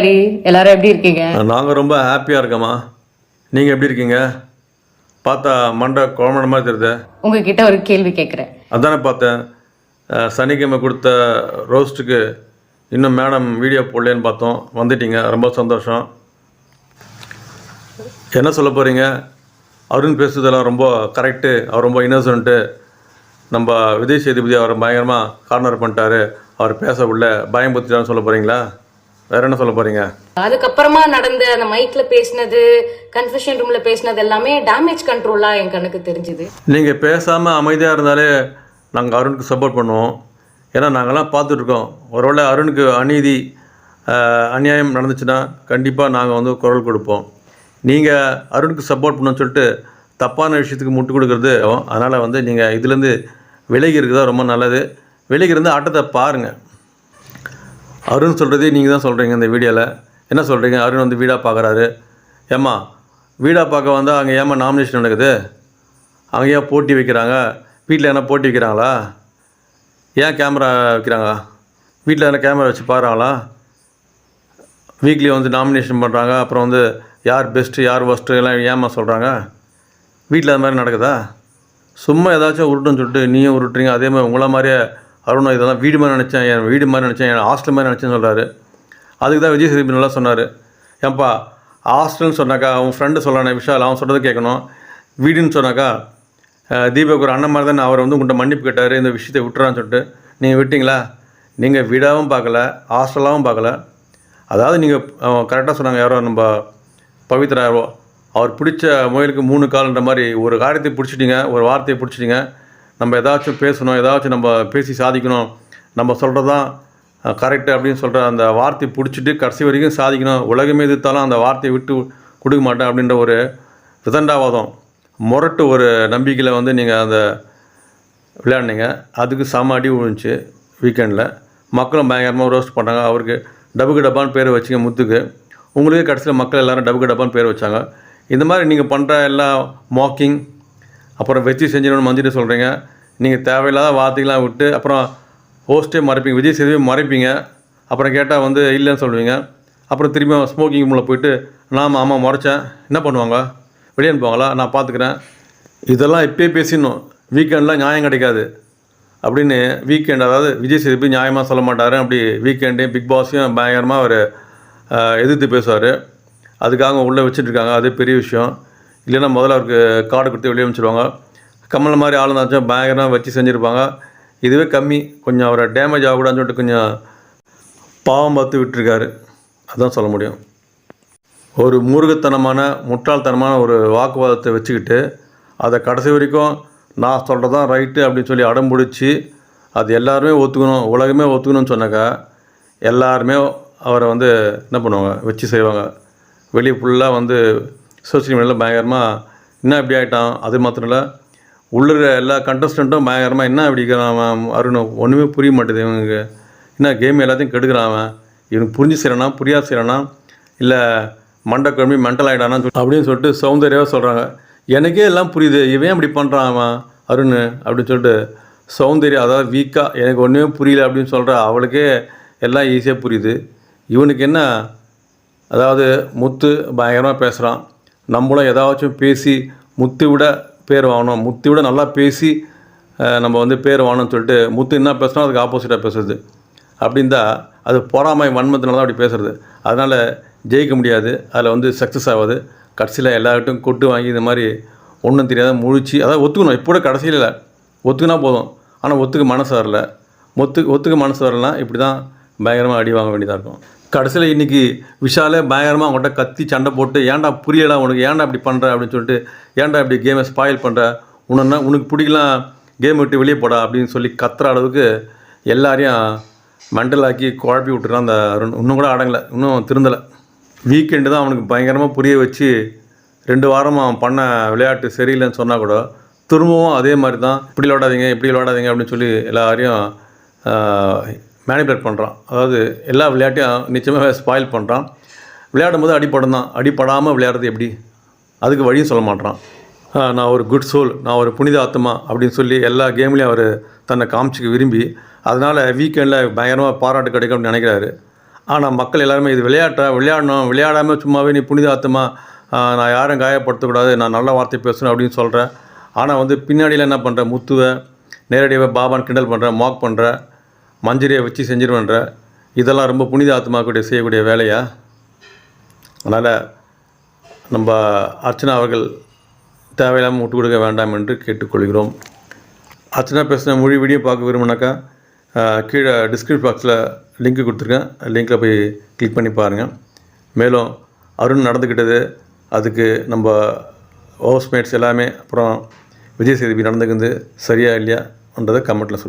சரி எல்லாரும் எப்படி இருக்கீங்க? நாங்கள் ரொம்ப ஹாப்பியாக இருக்கோம்மா. நீங்கள் எப்படி இருக்கீங்க? பார்த்தா மண்டை குழம்பு மாதிரி தெரியுது. உங்ககிட்ட ஒரு கேள்வி கேட்குறேன் அதானே பார்த்தேன். சனிக்கிழமை கொடுத்த ரோஸ்ட்டுக்கு இன்னும் மேடம் வீடியோ போடலேன்னு பார்த்தோம். வந்துட்டீங்க. ரொம்ப சந்தோஷம். என்ன சொல்ல போகிறீங்க அருண் பேசுறதெல்லாம் ரொம்ப கரெக்டு அவர் ரொம்ப இன்னோசன்ட்டு நம்ம விஜய் சேதுபதி அவரை பயங்கரமாக கார்னர் பண்ணிட்டாரு. அவர் பேச உள்ள பயம்புத்திட்டான்னு சொல்ல போகிறீங்களா வேற என்ன சொல்ல போகிறீங்க அதுக்கப்புறமா நடந்த அந்த மைக்ல பேசினது கன்ஃபெஷன் ரூம்ல பேசினது எல்லாமே டேமேஜ் கண்ட்ரோலா என் கண்ணுக்கு தெரிஞ்சுது. நீங்கள் பேசாமல் அமைதியாக இருந்தாலே நாங்கள் அருணுக்கு சப்போர்ட் பண்ணுவோம். ஏன்னா நாங்கள்லாம் பார்த்துட்ருக்கோம். ஒருவேளை அருணுக்கு அநீதி அநியாயம் நடந்துச்சுன்னா கண்டிப்பாக நாங்கள் வந்து குரல் கொடுப்போம். நீங்கள் அருணுக்கு சப்போர்ட் பண்ணணும்னு சொல்லிட்டு தப்பான விஷயத்துக்கு முட்டு கொடுக்குறது அதனால் வந்து நீங்கள் இதுலேருந்து விலகி இருக்கிறதா ரொம்ப நல்லது. விலகி இருந்து ஆட்டத்தை பாருங்கள் அருண் சொல்கிறதே நீங்கள் தான் சொல்கிறீங்க இந்த வீடியோவில் என்ன சொல்கிறீங்க அருண் வந்து வீடாக பார்க்குறாரு ஏம்மா வீடாக பார்க்க வந்தால் அங்கே ஏம்மா நாமினேஷன் நடக்குது? அங்கே ஏன் போட்டி வைக்கிறாங்க. வீட்டில் என்ன போட்டி வைக்கிறாங்களா? ஏன் கேமரா வைக்கிறாங்க? வீட்டில் என்ன கேமரா வச்சு பாருங்களா வீக்லி வந்து நாமினேஷன் பண்ணுறாங்க அப்புறம் வந்து யார் பெஸ்ட்டு யார் ஒஸ்ட்டு எல்லாம் ஏம்மா சொல்கிறாங்க வீட்டில் அது மாதிரி நடக்குதா? சும்மா ஏதாச்சும் உருட்டுன்னு சொல்லிட்டு நீயும் உருட்டுறீங்க. அதே மாதிரி உங்களை மாதிரியே அருணும் இதெல்லாம் வீடு மாதிரி நினச்சேன் என் வீடு மாதிரி நினச்சேன் என் ஹாஸ்டல் மாதிரி நினச்சேன்னு சொல்கிறாரு அதுக்கு தான் விஜய் சேதுபதி நல்லா சொன்னார். ஏன்பா ஹாஸ்டல்னு சொன்னாக்கா அவன் ஃப்ரெண்டு சொல்லானே விஷால் அவன் சொல்கிறது கேட்கணும். வீடுன்னு சொன்னாக்கா தீபக் ஒரு அண்ணன் மாதிரி தான் அவர் வந்து உங்கள்கிட்ட மன்னிப்பு கேட்டார் இந்த விஷயத்தை விட்டுறான்னு சொல்லிட்டு. நீங்கள் விட்டிங்களா? நீங்கள் வீடாகவும் பார்க்கல ஹாஸ்டலாகவும் பார்க்கல. அதாவது நீங்கள் கரெக்டாக சொன்னாங்க யாரோ நம்ம பவித்ரா அவர் பிடிச்ச முயலுக்கு மூணு கால்ன்ற மாதிரி ஒரு காரியத்தை பிடிச்சிட்டிங்க ஒரு வார்த்தையை பிடிச்சிட்டிங்க. நம்ம ஏதாச்சும் பேசணும் ஏதாச்சும் நம்ம பேசி சாதிக்கணும் நம்ம சொல்கிறது தான் கரெக்டு அப்படின்னு சொல்கிற அந்த வார்த்தையை பிடிச்சிட்டு கடைசி வரைக்கும் சாதிக்கணும். உலகமே எதிர்த்தாலும் அந்த வார்த்தையை விட்டு கொடுக்க மாட்டேன் அப்படின்ற ஒரு விதண்டாவாதம். முரட்டு ஒரு நம்பிக்கையில் வந்து நீங்கள் அந்த விளையாடினீங்க. அதுக்கு சம அடி விழுந்துச்சு வீக்கெண்டில் மக்களும் பயங்கரமாக ரோஸ்ட் பண்ணாங்க. அவருக்கு டபுக்கு டப்பான்னு பேர் வச்சுங்க முத்துக்கு. உங்களுக்கே கடைசியில் மக்கள் எல்லோரும் டபுக்கு டப்பான்னு பேர் வச்சாங்க. இந்த மாதிரி நீங்கள் பண்ணுற எல்லா மாக்கிங் அப்புறம் வச்சு செஞ்சிடணும்னு மஞ்சிட்டு சொல்கிறீங்க நீங்கள் தேவையில்லாத வார்த்தைகள்லாம் விட்டு அப்புறம் ஹோஸ்ட்டே மறைப்பீங்க. விஜய் சேதுவே மறைப்பீங்க. அப்புறம் கேட்டால் வந்து இல்லைன்னு சொல்லுவீங்க. அப்புறம் திரும்பி ஸ்மோக்கிங் ரூமில் போயிட்டு நான் ஆமாம் முறைச்சேன். என்ன பண்ணுவாங்க? வெளியே அனுப்புவாங்களா? நான் பார்த்துக்கிறேன் இதெல்லாம் இப்போயே பேசிடணும். வீக்கெண்டில் நியாயம் கிடைக்காது. அப்படின்னு வீக்கெண்ட் அதாவது விஜய் சேதுபதி நியாயமாக சொல்ல மாட்டார். அப்படி வீக்கெண்டையும் பிக் பாஸையும் பயங்கரமாக அவர் எதிர்த்து பேசுவார். அதுக்காக உள்ளே வச்சுட்ருக்காங்க அது பெரிய விஷயம். இல்லைன்னா முதல்ல அவருக்கு கார்டு கொடுத்து வெளியே அனுப்பிச்சிடுவாங்க. கம்மல் மாதிரி ஆள் இருந்தாச்சும் பயங்கரமாக வச்சு செஞ்சுருப்பாங்க. இதுவே கம்மி. கொஞ்சம் அவரை டேமேஜ் ஆகக்கூடாதுன்னு சொல்லிட்டு கொஞ்சம் பாவம் பார்த்து விட்டுருக்காரு. அதான் சொல்ல முடியும். ஒரு முருகத்தனமான முட்டாள்தனமான ஒரு வாக்குவாதத்தை வச்சுக்கிட்டு அதை கடைசி வரைக்கும் நான் சொல்கிறது தான் ரைட்டு அப்படின்னு சொல்லி அடம் பிடிச்சி அது எல்லாருமே ஒத்துக்கணும் உலகமே ஒத்துக்கணும்னு சொன்னாக்கா எல்லாருமே அவரை வந்து என்ன பண்ணுவாங்க வச்சு செய்வாங்க. வெளியே ஃபுல்லாக வந்து சோசியல் மீடியாவில் பயங்கரமாக என்ன இப்படி ஆகிட்டான் அது மாத்திரம் இல்லை. உள்ளுற எல்லா கண்டஸ்டண்ட்டும் பயங்கரமாக என்ன இப்படி இருக்கிறான் அருண் ஒன்றுமே புரிய மாட்டேது இவனுக்கு. என்ன கேம் எல்லாத்தையும் கெடுக்கிறான் அவன். இவனுக்கு புரிஞ்சு செய்கிறானா புரியா செய்கிறானா இல்லை மண்டை குழம்பி மென்டல் ஆகிடானா அப்படின்னு சொல்லிட்டு சௌந்தர்யாவாக சொல்கிறாங்க எனக்கே எல்லாம் புரியுது. இவன் இப்படி பண்ணுறான் அவன்? அருண் அப்படின்னு சொல்லிட்டு சௌந்தர்யா அதாவது வீக்காக எனக்கு ஒன்றுமே புரியல அப்படின்னு சொல்கிற அவளுக்கே எல்லாம் ஈஸியாக புரியுது. இவனுக்கு என்ன? அதாவது முத்து பயங்கரமாக பேசுகிறான் நம்மளும் ஏதாச்சும் பேசி முத்து விட பேர் வாங்கணும். முத்து விட நல்லா பேசி நம்ம வந்து பேர் வாங்கணும்னு சொல்லிட்டு முத்து என்ன பேசுனா அதுக்கு ஆப்போசிட்டாக பேசுறது. அப்படின்னா அது பொறாமை வன்மத்தினால தான் அப்படி பேசுறது. அதனால் ஜெயிக்க முடியாது. அதில் வந்து சக்ஸஸ் ஆகாது. கடைசியில் எல்லார்கிட்டும் கொட்டு வாங்கி இந்த மாதிரி ஒன்றும் தெரியாத முழிச்சு அதாவது ஒத்துக்கணும். இப்போ கூட கடைசியில் இல்லை. ஒத்துக்குனா போதும். ஆனால் ஒத்துக்க மனசு வரல. ஒத்து ஒத்துக்க மனசு வரலனா இப்படி தான் பயங்கரமாக அடி வாங்க வேண்டியதாக இருக்கும். கடைசியில் இன்றைக்கி விஷாலே பயங்கரமாக அவங்கள்ட்ட கத்தி சண்டை போட்டு ஏன்டா புரியலடா உனக்கு ஏன்டா இப்படி பண்ணுற அப்படின்னு சொல்லிட்டு ஏன்டா இப்படி கேமை ஸ்பாயில் பண்ணுற உனன்னா உனக்கு பிடிக்கலாம் கேம் விட்டு வெளியே போடா அப்படின்னு சொல்லி கத்துற அளவுக்கு எல்லாரையும் மெண்டலாக்கி குழப்பி விட்டுறான் அந்த அருண். இன்னும் கூட அடங்கலை இன்னும் திருந்தலை. வீக்கெண்டு தான் அவனுக்கு பயங்கரமாக புரிய வச்சு ரெண்டு வாரமாக அவன் பண்ண விளையாட்டு சரியில்லைன்னு சொன்னால் கூட திரும்பவும் அதே மாதிரி தான் இப்படி விளையாடாதீங்க இப்படி விளையாடாதீங்க அப்படின்னு சொல்லி எல்லாரையும் மேனிபுலேட் பண்ணுறான் அதாவது எல்லா விளையாட்டையும் நிச்சயமாக ஸ்பாயில் பண்ணுறான் விளையாடும் போது அடிப்படம் தான். அடிப்படாமல் விளையாடுறது எப்படி? அதுக்கு வழியும் சொல்ல மாட்டேறான் நான் ஒரு குட் சோல் நான் ஒரு புனித ஆத்மா அப்படின்னு சொல்லி எல்லா கேம்லேயும் அவர் தன்னை காமிச்சிக்க விரும்பி அதனால் வீக்கெண்டில் பயங்கரமாக பாராட்டு கிடைக்கும் அப்படின்னு நினைக்கிறாரு. ஆனால் மக்கள் எல்லாருமே இது விளையாட்டா? விளையாடணும். விளையாடாமல் சும்மாவே நீ புனித ஆத்மா நான் யாரும் காயப்படுத்தக்கூடாது நான் நல்ல வார்த்தை பேசணும் அப்படின்னு சொல்கிறேன் ஆனால் வந்து பின்னாடியில் என்ன பண்ணுற முத்துவை நேரடியாக பாபான்னு கிண்டல் பண்ணுற மாக் பண்ணுற மஞ்சரியை வச்சு செஞ்சிருவேன்ற. இதெல்லாம் ரொம்ப புனித ஆத்மாக்குடைய செய்யக்கூடிய வேலையா? அதனால் நம்ம அர்ச்சனா அவர்கள் தேவையில்லாமல் விட்டு கொடுக்க வேண்டாம் என்று கேட்டுக்கொள்கிறோம். அர்ச்சனா பேசின மொழி வீடியோ பார்க்க விரும்பினாக்கா கீழே டிஸ்கிரிப்ஷன் பாக்ஸில் லிங்க் கொடுத்துருக்கேன். லிங்க்கில் போய் கிளிக் பண்ணி பாருங்கள் மேலும் அருண் நடந்துக்கிட்டது அதுக்கு நம்ம ஹவுஸ்மேட்ஸ் எல்லாமே அப்புறம் விஜய் சேதுபி நடந்துக்கிறது சரியா இல்லையான்றதை கமெண்ட்டில் சொல்லுங்கள்